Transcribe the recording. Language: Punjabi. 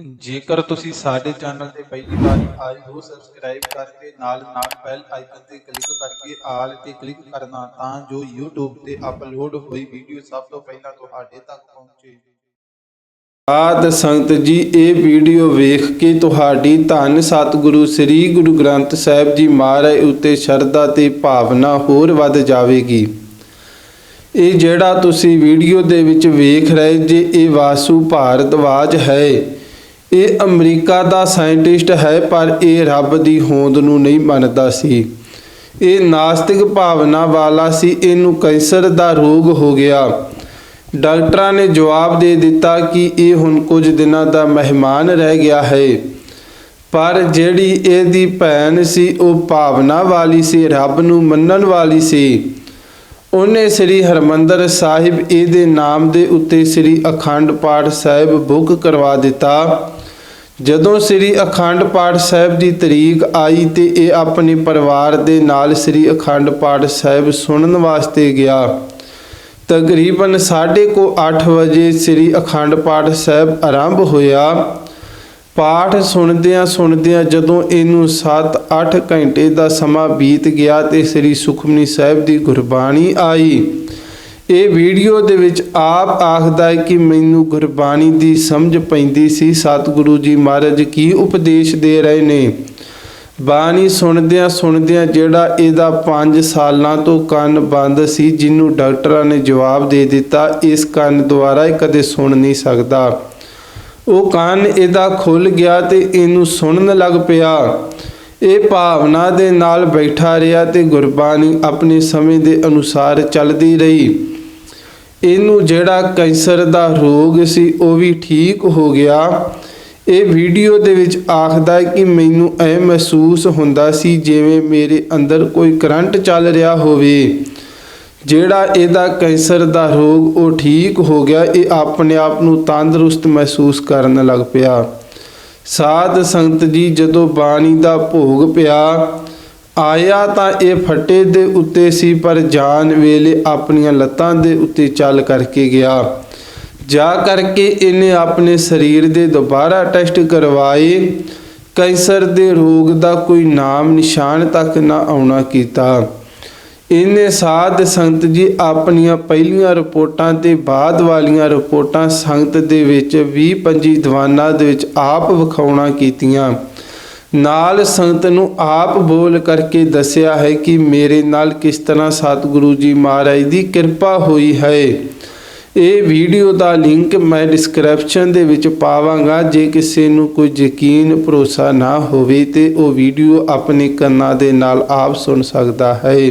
ਜੇਕਰ ਤੁਸੀਂ ਸਾਡੇ ਚੈਨਲ ਤੇ ਪਹਿਲੀ ਵਾਰੀ ਆਏ ਹੋ ਸਬਸਕ੍ਰਾਈਬ ਕਰਕੇ ਨਾਲ ਨਾਲ ਬੈਲ ਆਈਕਨ ਤੇ ਕਲਿੱਕ ਕਰਕੇ ਆਲ ਤੇ ਕਲਿੱਕ ਕਰਨਾ ਤਾਂ ਜੋ YouTube ਤੇ ਅਪਲੋਡ ਹੋਈ ਵੀਡੀਓ ਸਭ ਤੋਂ ਪਹਿਲਾਂ ਤੁਹਾਡੇ ਤੱਕ ਪਹੁੰਚੇ। ਆਦ ਸੰਗਤ ਜੀ, ਇਹ ਵੀਡੀਓ ਵੇਖ ਕੇ ਤੁਹਾਡੀ ਧੰਨ ਸਤਿਗੁਰੂ ਸ੍ਰੀ ਗੁਰੂ ਗ੍ਰੰਥ ਸਾਹਿਬ ਜੀ ਮਹਾਰਾਜ ਉੱਤੇ ਸ਼ਰਧਾ ਤੇ ਭਾਵਨਾ ਹੋਰ ਵੱਧ ਜਾਵੇਗੀ। ਇਹ ਜਿਹੜਾ ਤੁਸੀਂ ਵੀਡੀਓ ਦੇ ਵਿੱਚ ਵੇਖ ਰਹੇ ਜੇ, ਇਹ ਵਾਸੂ ਭਾਰਤਵਾਜ ਹੈ। ਇਹ ਅਮਰੀਕਾ ਦਾ ਸਾਇੰਟਿਸਟ ਹੈ, ਪਰ ਇਹ ਰੱਬ ਦੀ ਹੋਂਦ ਨੂੰ ਨਹੀਂ ਮੰਨਦਾ ਸੀ। ਇਹ ਨਾਸਤਿਕ ਭਾਵਨਾ ਵਾਲਾ ਸੀ, ਇਹਨੂੰ ਕੈਂਸਰ ਦਾ ਰੋਗ ਹੋ ਗਿਆ। ਡਾਕਟਰਾਂ ਨੇ ਜਵਾਬ ਦੇ ਦਿੱਤਾ ਕਿ ਇਹ ਹੁਣ ਕੁਝ ਦਿਨਾਂ ਦਾ ਮਹਿਮਾਨ ਰਹਿ ਗਿਆ ਹੈ। ਪਰ ਜਿਹੜੀ ਇਹਦੀ ਭੈਣ ਸੀ, ਉਹ ਭਾਵਨਾ ਵਾਲੀ ਸੀ, ਰੱਬ ਨੂੰ ਮੰਨਣ ਵਾਲੀ ਸੀ। ਉਹਨੇ ਸ੍ਰੀ ਹਰਮੰਦਰ ਸਾਹਿਬ ਇਹਦੇ ਨਾਮ ਦੇ ਉੱਤੇ ਸ੍ਰੀ ਅਖੰਡ ਪਾਠ ਸਾਹਿਬ ਬੁੱਕ ਕਰਵਾ ਦਿੱਤਾ। ਜਦੋਂ ਸ੍ਰੀ ਅਖੰਡ ਪਾਠ ਸਾਹਿਬ ਦੀ ਤਰੀਕ ਆਈ ਤੇ ਇਹ ਆਪਣੇ ਪਰਿਵਾਰ ਦੇ ਨਾਲ ਸ੍ਰੀ ਅਖੰਡ ਪਾਠ ਸਾਹਿਬ ਸੁਣਨ ਵਾਸਤੇ ਗਿਆ। ਤਕਰੀਬਨ 8:30 ਵਜੇ ਸ੍ਰੀ ਅਖੰਡ ਪਾਠ ਸਾਹਿਬ ਆਰੰਭ ਹੋਇਆ। ਪਾਠ ਸੁਣਦਿਆਂ ਸੁਣਦਿਆਂ ਜਦੋਂ ਇਹਨੂੰ 7-8 ਘੰਟੇ ਦਾ ਸਮਾਂ ਬੀਤ ਗਿਆ ਤੇ ਸ੍ਰੀ ਸੁਖਮਨੀ ਸਾਹਿਬ ਦੀ ਗੁਰਬਾਣੀ ਆਈ। ਇਹ ਵੀਡੀਓ ਦੇ ਵਿੱਚ ਆਪ ਆਖਦਾ ਹੈ ਕਿ ਮੈਨੂੰ ਗੁਰਬਾਣੀ ਦੀ ਸਮਝ ਪੈਂਦੀ ਸੀ। ਸਤਿਗੁਰੂ ਜੀ ਮਹਾਰਾਜ ਕੀ ਉਪਦੇਸ਼ ਦੇ ਰਹੇ ਨੇ? ਬਾਣੀ ਸੁਣਦਿਆਂ ਸੁਣਦਿਆਂ ਜਿਹੜਾ ਇਹਦਾ 5 ਸਾਲਾਂ ਤੋਂ ਕੰਨ ਬੰਦ ਸੀ, ਜਿਹਨੂੰ ਡਾਕਟਰਾਂ ਨੇ ਜਵਾਬ ਦੇ ਦਿੱਤਾ, ਇਸ ਕੰਨ ਦੁਆਰਾ ਇਹ ਕਦੇ ਸੁਣ ਨਹੀਂ ਸਕਦਾ। ਉਹ ਕੰਨ ਇਹਦਾ ਖੁੱਲ ਗਿਆ ਤੇ ਇਹਨੂੰ ਸੁਣਨ ਲੱਗ ਪਿਆ। ਇਹ ਭਾਵਨਾ ਦੇ ਨਾਲ ਬੈਠਾ ਰਿਹਾ ਤੇ ਗੁਰਬਾਣੀ ਆਪਣੇ ਸਮੇਂ ਦੇ ਅਨੁਸਾਰ ਚੱਲਦੀ ਰਹੀ। ਇਹਨੂੰ ਜਿਹੜਾ ਕੈਂਸਰ ਦਾ ਰੋਗ ਸੀ, ਉਹ ਵੀ ਠੀਕ ਹੋ ਗਿਆ। ਇਹ ਵੀਡੀਓ ਦੇ ਵਿੱਚ ਆਖਦਾ ਹੈ ਕਿ ਮੈਨੂੰ ਐ ਮਹਿਸੂਸ ਹੁੰਦਾ ਸੀ ਜਿਵੇਂ ਮੇਰੇ ਅੰਦਰ ਕੋਈ ਕਰੰਟ ਚੱਲ ਰਿਹਾ ਹੋਵੇ। ਜਿਹੜਾ ਇਹਦਾ ਕੈਂਸਰ ਦਾ ਰੋਗ ਉਹ ਠੀਕ ਹੋ ਗਿਆ, ਇਹ ਆਪਣੇ ਆਪ ਨੂੰ ਤੰਦਰੁਸਤ ਮਹਿਸੂਸ ਕਰਨ ਲੱਗ ਪਿਆ। ਸਾਧ ਸੰਗਤ ਜੀ, ਜਦੋਂ ਬਾਣੀ ਦਾ ਭੋਗ ਪਿਆ, ਆਇਆ ਤਾਂ ਇਹ ਫੱਟੇ ਦੇ ਉੱਤੇ ਸੀ, ਪਰ ਜਾਨ ਵੇਲੇ ਆਪਣੀਆਂ ਲੱਤਾਂ ਦੇ ਉੱਤੇ ਚੱਲ ਕਰਕੇ ਗਿਆ। ਜਾ ਕਰਕੇ ਇਹਨੇ ਆਪਣੇ ਸਰੀਰ ਦੇ ਦੁਬਾਰਾ ਟੈਸਟ ਕਰਵਾਏ। ਕੈਂਸਰ ਦੇ ਰੋਗ ਦਾ ਕੋਈ ਨਾਮ ਨਿਸ਼ਾਨ ਤੱਕ ਨਾ ਆਉਣਾ ਕੀਤਾ। ਇਹਨੇ ਸਾਧ ਸੰਗਤ ਜੀ ਆਪਣੀਆਂ ਪਹਿਲੀਆਂ ਰਿਪੋਰਟਾਂ ਤੇ ਬਾਅਦ ਵਾਲੀਆਂ ਰਿਪੋਰਟਾਂ ਸੰਗਤ ਦੇ ਵਿੱਚ 20 25 ਦੀਵਾਨਾਂ ਦੇ ਵਿੱਚ ਆਪ ਵਿਖਾਉਣਾ ਕੀਤੀਆਂ। ਨਾਲ ਸੰਗਤ ਨੂੰ ਆਪ ਬੋਲ ਕਰਕੇ ਦੱਸਿਆ ਹੈ ਕਿ ਮੇਰੇ ਨਾਲ ਕਿਸ ਤਰ੍ਹਾਂ ਸਤਿਗੁਰੂ ਜੀ ਮਹਾਰਾਜ ਦੀ ਕਿਰਪਾ ਹੋਈ ਹੈ। ਇਹ ਵੀਡੀਓ ਦਾ ਲਿੰਕ ਮੈਂ ਡਿਸਕ੍ਰਿਪਸ਼ਨ ਦੇ ਵਿੱਚ ਪਾਵਾਂਗਾ। ਜੇ ਕਿਸੇ ਨੂੰ ਕੋਈ ਯਕੀਨ ਭਰੋਸਾ ਨਾ ਹੋਵੇ ਤੇ ਉਹ ਵੀਡੀਓ ਆਪਣੇ ਕੰਨਾਂ ਦੇ ਨਾਲ ਆਪ ਸੁਣ ਸਕਦਾ ਹੈ।